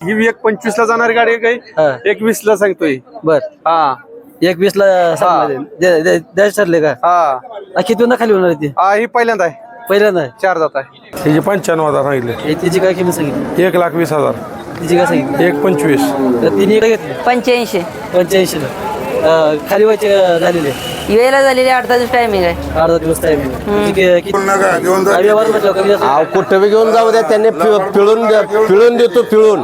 ही एक पंचवीस ला जाणारी गाडी आहे हा. काही? एक वीस ला सांगतोय. बर. हा. एक वीस ला द्यायचं ठरले का? हा. आ, खाली होणार आहे ती? हा ही पहिल्यांदा आहे. पहिल्यांदा आहे. चार जात आहे. त्याची पंच्याण्णव हजार सांगितले. हे तिची काय किंमत सांगितली? एक लाख वीस हजार. तिची काय सांगितली? एक पंचवीस. तर तिने काय घेतली? पंच्याऐंशी. पंच्याऐंशी ला अं, खाली व्हायचे अं, झालेले. वेळेला झालेली आठ तास टायमिंग आहे. अर्धा दिवस जास्त. अहो कुठं बी घेऊन जाऊ द्या त्यांनी पि- पिळून द्या- पिळून देतो पिळून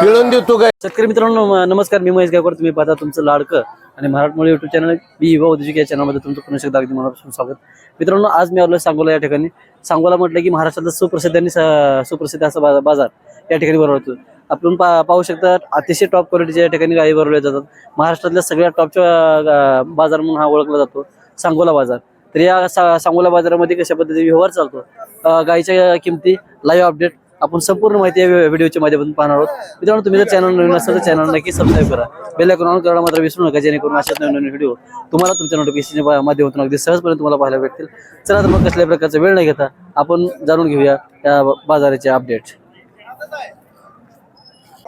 पिळून देतो काय? शेतकरी मित्रांनो म- नमस्कार मी महेश गायकवाड तुम्ही पाहता तुमचं लाडकं आणि मराठमोळी युट्यूब चॅनल मी युवा उद्योजक या चॅनलमध्ये तुमचं पुन्हा एकदा अगदी मनापासून स्वागत. मित्रांनो आज मी आलो सांगोला या ठिकाणी. सांगोला म्हटलं की महाराष्ट्रातलं सुप्रसिद्ध आणि स- सुप्रसिद्ध असा बा- बाजार या ठिकाणी भरवतो. आपण पा पाहू शकतात अतिशय टॉप क्वालिटीच्या ठिकाणी गायी भरवल्या जातात. महाराष्ट्रातल्या सगळ्या टॉपच्या बाजार म्हणून हा ओळखला जातो सांगोला बाजार. तर या सा- सांगोला बाजारामध्ये कशा पद्धतीने व्यवहार चालतो गायीच्या किमती लाईव्ह अपडेट आपण संपूर्ण माहिती या व्हिडिओच्या माध्यमातून पाहणार आहोत. मित्रांनो तुम्ही जर चॅनल नवीन असाल तर चॅनल नक्की सबस्क्राईब करा. बेल आयकॉन ऑन करायला मात्र विसरू नका जेणेकरून अशाच नवीन नवीन व्हिडिओ तुम्हाला तुमच्या नोटिफिकेशनच्या माध्यमातून अगदी सहजपणे तुम्हाला पाहायला भेटतील. चला तर मग कसल्या प्रकारचा वेळ नाही घेता आपण जाणून घेऊया या बाजाराचे अपडेट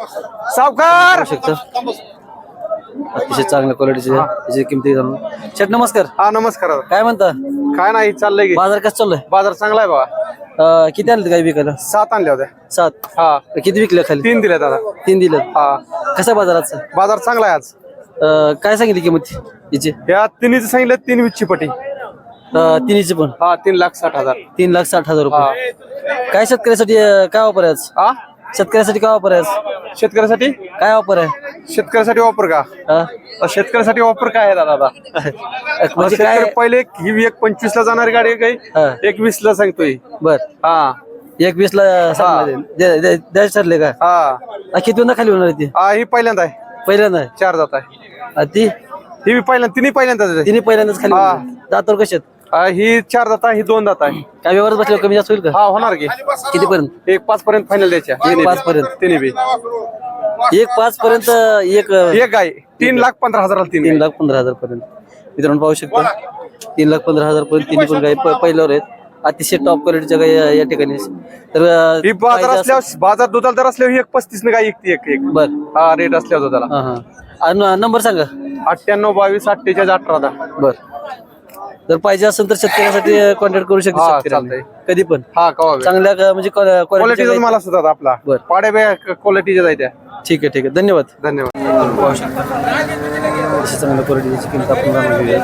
सावकार! अतिशय चांगल्या क्वालिटीचे त्याची किमती जाणून नमस्कार. हा नमस्कार काय म्हणता? काय नाही चाललंय की. बाजार कसं चाललंय? बाजार चांगला आहे बाबा अं, किती आणले काही विकायला? सात आणल्या होत्या. सात. हा. किती विकले खाली? तीन दिल्या दादा. तीन दिलं हा. कसा बाजाराचा बाजार चांगला आहे आज. अं, काय सांगितली किंमत याची? या तिन्हीचं सांगितलं तीन वीसची पटी. अं, तिन्हीची पण. हा तीन लाख साठ हजार. तीन लाख साठ हजार रुपये. काय शेतकऱ्यासाठी अं, काय वापर आहे आज? हा? शेतकऱ्यासाठी काय वापर आहे? शेतकऱ्यासाठी? काय वापर आहे? शेतकऱ्यासाठी वापर का? हा? शेतकऱ्यासाठी वापर काय आहे दादा म्हणजे काय शेतकरी पहिले ही एक पंचवीस ला जाणारी गाडी आहे हा. काही एक वीस ला सांगतोय. बर. हा. एक वीस ला सांगितलं. द्या- द्या- द्यायचं ठरले का? हा. आ, किती वेळा खाली होणार आहे ती? हा ही पहिल्यांदा आहे. पहिल्यांदा आहे. चार जात आहे. आ, ती? ही बी पहिल्यांदा तिन्ही पहिल्यांदाच आहे. तिने पहिल्यांदाच खाली हा. होणार. दातावर कशात हा, ही चार जात आहे ही दोन जात आहे. काय व्यवहार बसल्यावर कमी जास्त होईल का? हा होणार की. किती पर्यंत एक पाच पर्यंत फायनल द्यायच्या. तिन्ही पाच. पर्यंत. तिन्ही बी. एक पाच पर्यंत एक एक गाय. तीन लाख पंधरा हजाराला तीन तीन गाय. लाख पंधरा हजार पर्यंत मित्रांनो पाहू शकता. तीन लाख पंधरा हजार पर्यंत तिन्ही पण प- पहिल्यावर आहेत. अतिशय टॉप क्वालिटीच्या गाई या- या ठिकाणी तर अं, ही बाजार पाहिजे असल्यावर बाजार दुधाला दर असल्यावर ही एक पस्तीस न गाय एक एक एक. बर. हा रेट असल्यावर दुधाला. हा हा. नंबर सांगा. अठ्ठ्याण्णव बावीस अठ्ठेचाळीस अठरा दहा बर. जर पाहिजे असेल तर शेतकऱ्यासाठी कॉन्टॅक्ट करू शकतो हा, शेतकऱ्यांनी. चालतंय. कधी पण. हा कवा. चांगल्या क- म्हणजे क्वालिटी माल असतात आपला. बर. पाड्या क्वालिटीच्या ठीक आहे ठीक आहे. धन्यवाद. धन्यवाद. पाहू शकता. अशी चांगल्या क्वालिटीची किंमत आपण जाणून घेऊया.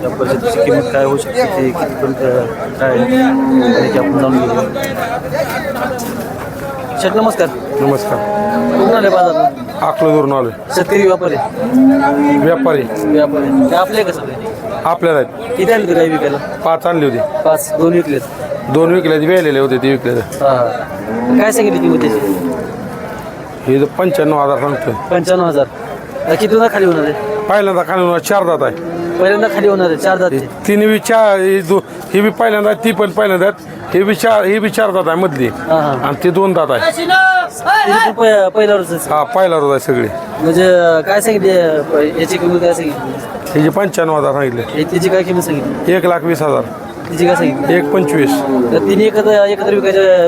त्या किंमत काय होऊ शकते ते कितीपर्यंत काय आहे, ते आपण जाणून घेऊया. शेठ नमस्कार. नमस्कार. कुठून आले बाजारात अकलूजवरून आलोय. शेतकरी व्यापारी? व्यापारी. व्यापारी. ते आपले का सगळे? आपल्याला आहेत. किती आणले काही विकायला? पाच आणली होती. पाच. दोन विकलेत दोन विकले वेळलेले होते ते विकले हा. काय सांगितली किंमत त्याची? हे पंच्याण्णव हजार सांगतोय. पंच्याण्णव हजार. आता किती खाली होणार आहे? पहिल्यांदा खाली चार दात आहे. पहिल्यांदा खाली होणार आहे चार जाती. तिन्ही बी चार ही दो- ही बी पहिल्यांदा ती पण पहिल्यांदा आहेत. हे बी चार ही बी चार दात आहे मधली. हा हा. आणि ते दोन दात आहे. पहिल्यावरच हा पहिला रोज आहे सगळी. म्हणजे काय सांगितले याची किंमत काय सांगितली? हिचे पंच्याण्णव हजार सांगितले. हे तिची काय किंमत सांगितली? एक लाख वीस हजार. तिची सांगितली एक पंचवीस. तर तिने एकत्र एकत्र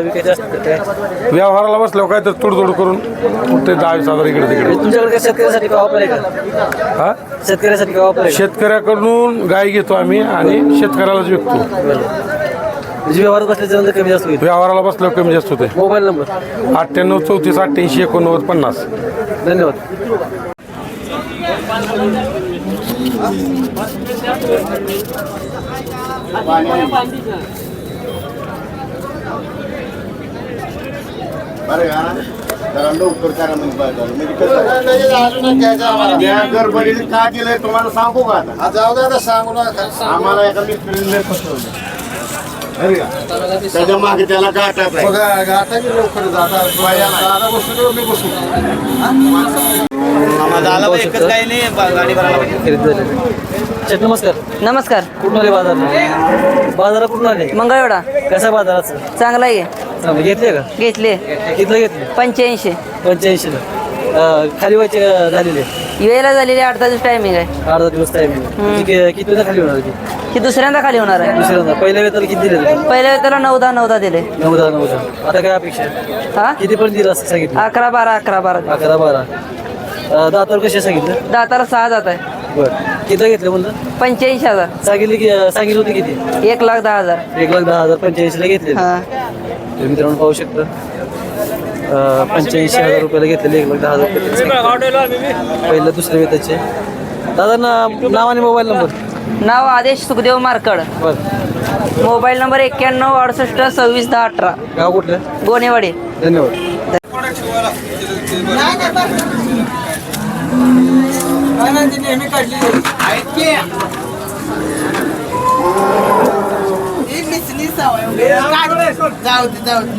विकायच्या असतात तर काय? व्यवहाराला बसल्यावर काय तर तोडतोड करून ते दहा वीस हजार इकडे तिकडे. म्हणजे तुमच्याकडे काय शेतकऱ्यासाठी काय वापर आहे का? हा? शेतकऱ्यासाठी काय वापर आहे का? शेतकऱ्याकडून गाय घेतो आम्ही आणि शेतकऱ्यालाच विकतो. म्हणजे व्यवहारात बसल्याच्या नंतर कमी जास्त होईल. व्यवहाराला बसल्यावर कमी जास्त होते मोबाईल नंबर? अठ्ठ्याण्णव चौतीस अठ्ठ्याऐंशी एकोणनव्वद पन्नास. धन्यवाद. बरं का लवकर करा म्हणजे बाजार. म्हणजे कसं गडबडीने का केलंय तुम्हाला सांगू का आता जाऊ द्या सांगू आम्हाला एका मिस्त्रीने फसवलं बरं का? त्याच्यामागे त्याला गाठात खरेदी शेठ नमस्कार. नमस्कार. कुठून आले बाजार बाजारात कुठून आले? मंगळवेढा. कसा बाजाराचं चांगला आहे. चांगलं. घेतले का? घेतले. किती घेतले? पंच्याऐंशी. पंच्याऐंशी खाली व्हायचे का झालेले? वेळेला झालेली आठ तास टायमिंग आहे. अर्धा दिवस टाइम किती वेळा खाली होणार होती? ही दुसऱ्यांदा खाली होणार आहे. दुसऱ्यांदा. पहिल्या वेताला किती दिले? पहिल्या वेळेला नऊ दहा नऊ दहा दिले. नऊ दहा नऊ दहा. आता काय अपेक्षा आहे? हा? किती पर्यंत दिलं असं सांगितलं. अकरा बारा अकरा बारा अकरा बारा. अं, दातावर कसे सांगितलं? दाताला सहा जात आहे. बरं. किती घेतलं म्हणलं? पंच्याऐंशी हजार. सांगितले की सांगितलं होतं किती? एक लाख दहा हजार. एक लाख दहा हजार पंच्याऐंशीला घेतले हा. तर मित्रांनो पाहू शकता. पंच्याऐंशी हजार रुपयाला घेतलेले एक लाख दहा हजार रुपये. पहिलं दुसऱ्या वेताचे दादा ना नाव आणि मोबाईल नंबर? नाव आदेश सुखदेव मारकड. बरं. मोबाईल नंबर एक्क्याण्णव अडुसष्ट सव्वीस दहा अठरा. गाव कुठलं? गोनेवाडी. धन्यवाद. जाऊ दे जाऊ दे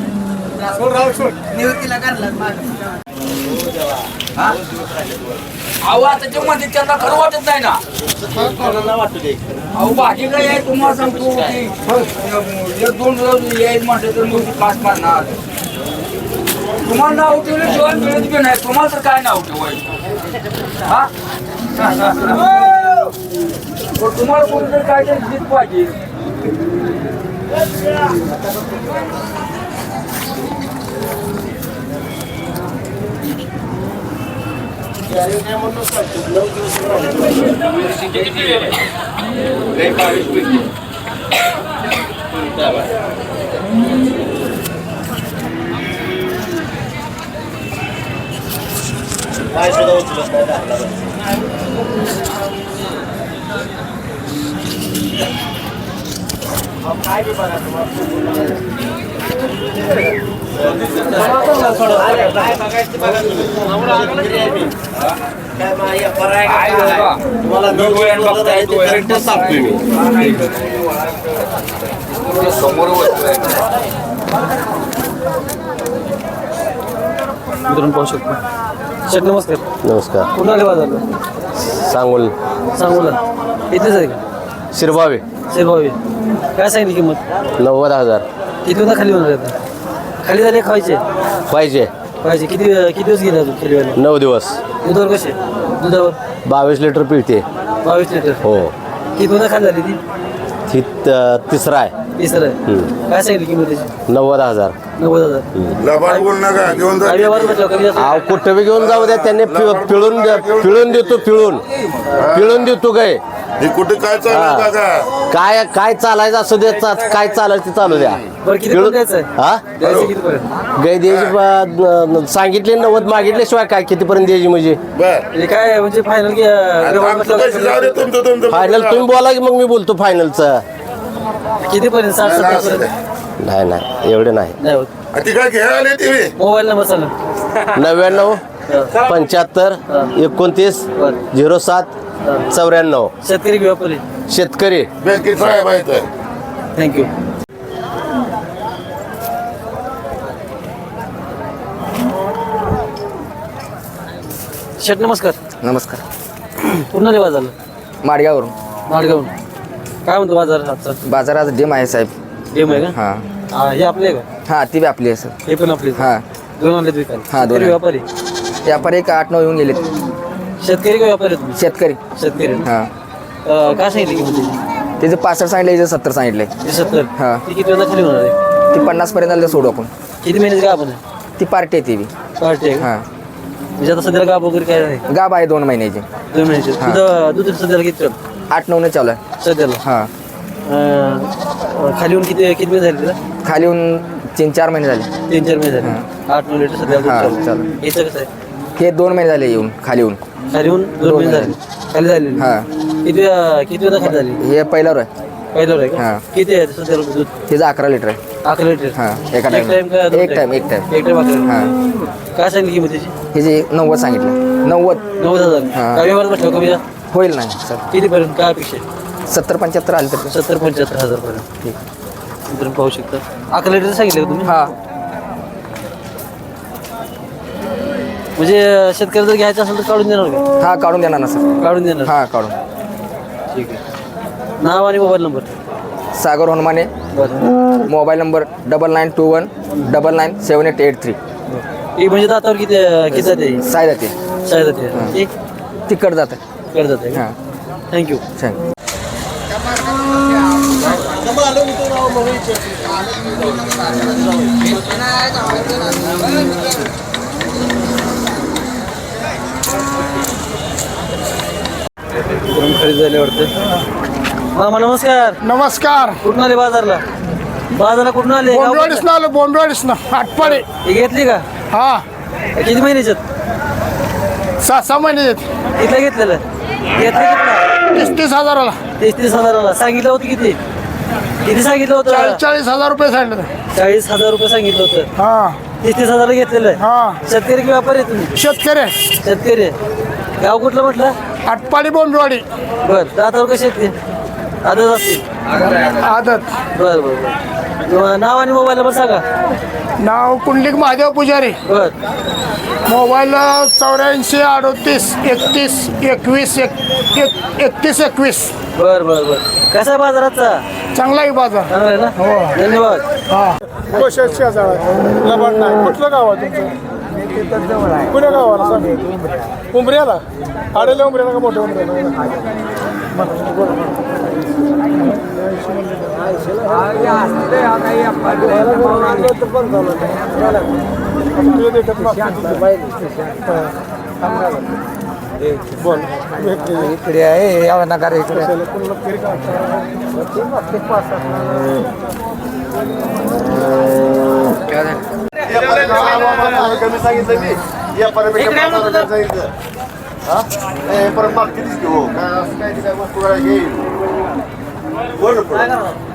निवृत्तीला करला अहो आता ते मध्ये त्यांना खरं वाटत नाही ना अहो बाकी काय आहे तुम्हाला सांगतो की एक दोन रोज म्हटलं तर मग पाच मारणार तुम्हाला नाव ठेवलं शिवाय मिळत बी नाही. तुम्हाला तर काय नाव ठेवायचं? हा? तुम्हाला कोणतं काय तरी जीत पाहिजे काय बघा. मी डोळ्यानं बघताय, डोळ्यानं सांगतोय मी. ते समोर बसलोय. मित्रांनो पाहू शकता शेट नमस्कार. नमस्कार कुणाला बाजारला सांगोल. सांगू ना इथेच आहे का? शिरभावे. शेरभावी. काय सांगितली किंमत? नव्वद हजार. होता खाली होणार आता. खाली झाले खायचे पाहिजे. पाहिजे. किती किती दिवस गेले अजून खाली व्हायला? नऊ दिवस. दुधावर कसे? दुधावर? बावीस लिटर पिळते. बावीस लिटर. हो. किती खाली झाली ती. ती त- तिसरा आहे. तिसरं आहे काय सांगितली किंमत त्याची? नव्वद हजार. नव्वद हजार. लबाड बोल नका घेऊन काय व्यवहार म्हटलं कमी जास्त. अहो कुठं बी घेऊन जाऊ द्या त्यांनी पि- पिळून द्या- पिळून देतो पिळून. पिळून देतो काय? हे कुठे काय चालू काका काय काय चालायचं असं दे चा- काय चालायचं ते चालू द्या. बरं किती पिळून- द्यायचं? हा? आहे द्यायचं किती पर्यंत? गाय द्यायची ब- न- सांगितले नव्वद मागितल्याशिवाय काय कितीपर्यंत द्यायची म्हणजे? बर. म्हणजे काय म्हणजे फायनल व्यवहार आमचं पैसे जाऊ दे म्हटलं तुमचं तुमचं. फायनल तुम्ही बोला की मग मी बोलतो फायनलचं किती पर्यंत साठ सत्तर पर्यंत नाही नाही एवढे नाही. नाही होत. ती काय घ्यायला आले ती मोबाईल नंबर सांगा. नव्याण्णव पंच्याहत्तर एकोणतीस झिरो सात चौऱ्याण्णव. शेतकरी व्यापारी शेतकरी. बँकेत साहेब आहे तर थँक्यू शेट नमस्कार. नमस्कार. पूर्ण लेवा झालं? माडगावरून माडगावून काय म्हणतो बाजार आजचा? बाजार आज डेम आहे साहेब. गेम आहे का? हां. आपले आहे का? हां ती बी आपली आहे सर. हे पण आपले हां. दोन आणले विकायला. हा, दोन शेतकरी. व्यापारी? व्यापारी एक आठ नऊ येऊन गेले शेतकरी का व्यापारी तुम्ही? शेतकरी. शेतकरी. हां. अं, काय सांगितली किंमत त्याचे पासष्ट सांगितले याचे सत्तर सांगितले. ते सत्तर. हा. ती किती वेळा खाली होणार आहे? ती पन्नास पर्यंत आले तर सोडू आपण. किती महिन्यात का आपण आहे? ती पार्टी आहे ती बी. पार्टी आहे का? हां. म्हणजे आता सध्याला गाप वगैरे काय नाही? गाब आहे दोन महिन्याची. दोन महिन्याचे. हा. दूध दूध सध्याला किती? आठ नऊने चालू आहे. सध्याला? हां. अं, खाली येऊन किती किती महिने झाले तिला खाली येऊन तीन चार महिने झाले. तीन चार महिने झाले. आठ नऊ लिटर सध्या दूध हा, चालू. चालू. याचं कसं आहे हे दोन महिने झाले येऊन खाली येऊन. खाली येऊन दोन महिने झाले. खाली झाले. हा. किती वेळा- किती वेळा खाली झाली? हे पहिल्यावर आहे. पहिल्यावर आहे हा. किती आहे सध्याला दूध? त्याचं अकरा लिटर आहे. अकरा लिटर हा, एका एक. टाइम का दोन एक time, एक time. एक टाइम अकरा हां. काय सांगितली किंमत त्याची? हे जे नव्वद सांगितलं. नव्वद. नव्वद हजार. हा. कमी जास्त. होईल नाही. सर. किती पर्यंत काय अपेक्षा आहे? सत्तर पंच्याहत्तर आले तर सत्तर पंच्याहत्तर हजार पर्यंत ठीक. मित्रांनो पाहू शकता. अकरा लिटर सांगितलं का तुम्ही? हां. म्हणजे शेतकरी जर घ्यायचं असेल तर काढून देणार का? हां काढून देणार ना सर. काढून देणार. हां काढून. ठीक आहे. नाव आणि मोबाईल नंबर? सागर हनुमाने. बरं. Mobile number double nine two one double nine seven eight eight three. ही म्हणजे दातावर किती किती जाते? साय जाते. शाळेत जाते. एक. तिकट जाते. कडे जाते हां. थँक्यू खरेदी झाली वाटते? मामा नमस्कार. नमस्कार. कुठून आले बाजारला? बाजारला कुठून आले? गाव बोंबेवाडीस ना आलो बोंबेवाडीस ना आटपाडे. ही घेतली का? हा. किती महिन्याच्यात सहा सहा महिने किती घेतलेलं? घेतलं कितला तीस हजाराला. तीस तीस हजाराला. सांगितलं होतं किती? किती सांगितलं चाळीस होतं? चाळीस हजार रुपये सांगितलं. चाळीस हजार रुपये सांगितलं होतं. हा. तीस तीस हजार घेतलेलं आहे. हा. शेतकरी की व्यापारी आहे तुम्ही? शेतकरी आहे. शेतकरी आहे. गाव कुठलं म्हटलं? आटपाडी बोंबेवाडी बर. दातावर कसे आहेत ते? आदत असतील? आदत. बर बर बर. नाव आणि मोबाईल नंबर सांगा. नाव कुंडलिक महादेव पुजारी. बर. मोबाईल चौऱ्याऐंशी अडोतीस एकतीस एकवीस एक एक एकतीस एकवीस. बर बर बर. कसा आहे बाजाराचा? चांगला आहे बाजार. चांगला आहे ना? धन्यवाद. लबाड नाही कुठलं गाव आहे तुमचं? कुण्या गावाला सांग? उमऱ्याला आडेल्या उमऱ्याला का मोठ्या उमऱ्याला इकडे आहे यावं नका रे इकडे कमी सांगितलं मी या परत सांगितलं हा ए, परत माग कितीच घेऊ काय असं काय काय वस्तू काय घेईल बोल ना पुढं. नाही ना, कुठं बोलतो तुम्हाला? राजा बरोबर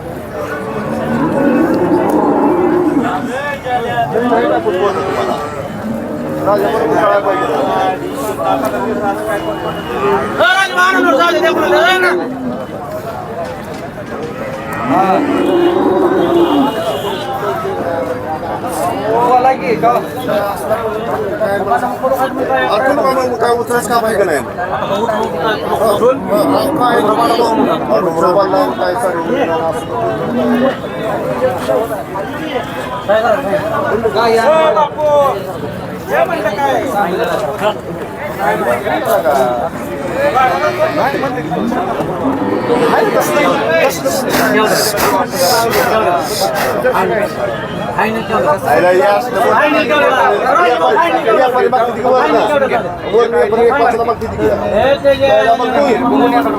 काय उतरायचं काम आहे का नाही अजून? काय मोबाईल लावून काय? आयला या असलं बोल. व्यापारी- व्यापारी मागते ती वर ना. वर व्यापारी एक पाचला मागते ती घ्या. त्याला मग तू.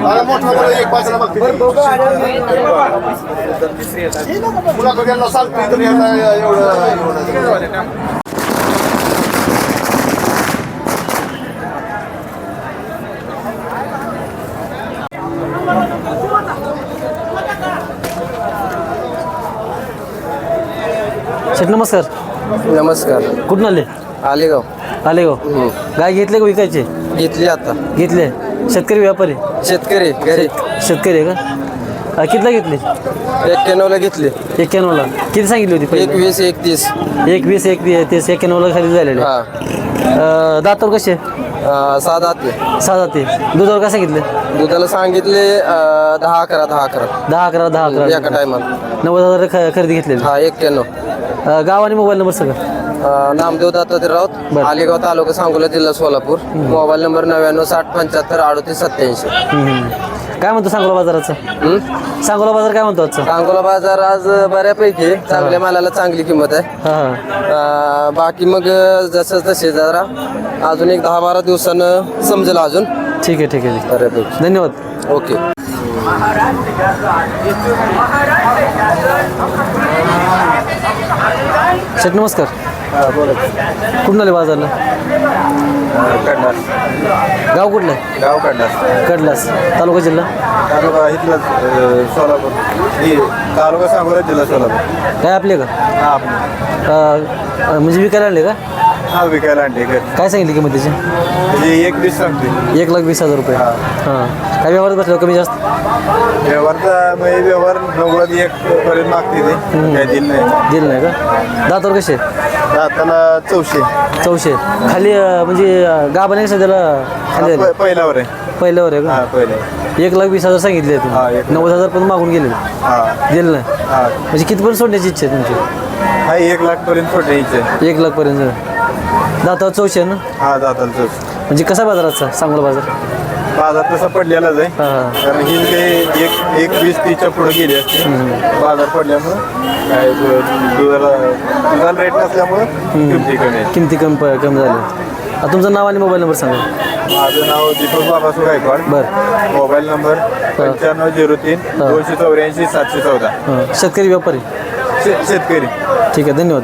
अरे मोठा मुलगा एक पाचला मागते ती. मुलाकडे यांना सांगते तरी यांना एवढं शेठ नमस्कार. नमस्कार. कुठून आले? आलेगाव. आले गाव गाय घेतले का विकायचे? घेतली आता. घेतले. शेतकरी व्यापारी? शेतकरी घरी. शेतकरी आहे का? अं, कितीला घेतले? एक्क्याण्णवला घेतली. एक्क्याण्णवला. किती सांगितली होती पहिले? एकवीस एकतीस. एक वीस एक तीस एक्क्याण्णवला खरेदी झालेले. हा. अं, दातावर कसे? अं, सात सहा जाते दुधावर काय सांगितले? दुधाला सांगितले अं, दहा अकरा दहा अकरा. दहा अकरा दहा एका अकरा टायमाला. नव्वद हजार ख- खरेदी घेतलेली. हा एक्क्याण्णव. अं, गाव आणि मोबाईल नंबर सगळं अं, नामदेव दत्तात्रय राऊत. आलेगाव तालुका सांगोला जिल्हा सोलापूर. मोबाईल नंबर नव्याण्णव साठ पंच्याहत्तर अडतीस सत्याऐंशी. हम्म. काय म्हणतो सांगोला बाजाराचं? सांगोला बाजार काय म्हणतो आजचा? सांगोला बाजार आज बऱ्यापैकी आहे. चांगल्या मालाला चांगली किंमत आहे. हा हा. अं, बाकी मग जसं तसे जरा अजून एक दहा बारा दिवसानं समजेल अजून. ठीक आहे ठीक आहे. बऱ्यापैकी. धन्यवाद. ओके. शेठ नमस्कार. कुठून आले बाजारला? गाव कुठलं? आहे गाव काढणार कडलास तालुका जिल्हा? तालुका इथलं सोलापूर. तालुका सांगोला जिल्हा सोलापूर. काय आपले का? हा अं, म्हणजे विकायला आणले का? हा विकायला आणले घर काय सांगितली किंमत त्याची? म्हणजे एक दिवस सांगते एक लाख वीस हजार रुपये. हां. काय व्यवहारात बसल्यावर कमी जास्त? व्यवहारचा म्हणजे व्यवहार नव्वद एक पर्यंत मागते ते. काय दिल नाही. दिलं नाही का? दातावर कसे? दाताला चौशे. चौशे. खाली अं, म्हणजे अं, गाभण आहे का सध्याला? खाली हा, झाले. प- पहिल्यावर आहे. पहिल्यावर आहे हा का पहिले एक लाख वीस हजार सांगितले हा, तुम्ही एक लाख. नव्वद हजार पण मागून गेले. हा. दिलं नाही. हा. म्हणजे कितीपर्यंत सोडण्याची इच्छा आहे तुमची? हा एक लाख पर्यंत छोटे इथे एक लाख दातावर चौशे आहे ना? हा दाताला चौशे. म्हणजे कसा बाजार आजचा? सांगोला बाजार? बाजार तसा पडलेलाच आहे. हा, हा. कारण ही ते एक एक वीस तीसच्या पुढे गेली असते. बाजार पडल्यामुळं काय दु- दुधाला दुधाला रेट नसल्यामुळं किमती कमी आहे किमती कमी प- कमी झाल्या आता तुमचं नाव आणि मोबाईल नंबर सांगा. माझं नाव दीपक बाबासू गायकवाड. बरं. मोबाईल नंबर पंच्याण्णव झिरो तीन दोनशे चौऱ्याऐंशी सातशे चौदा. हां. शेतकरी व्यापारी? शे- शेतकरी. ठीक आहे धन्यवाद.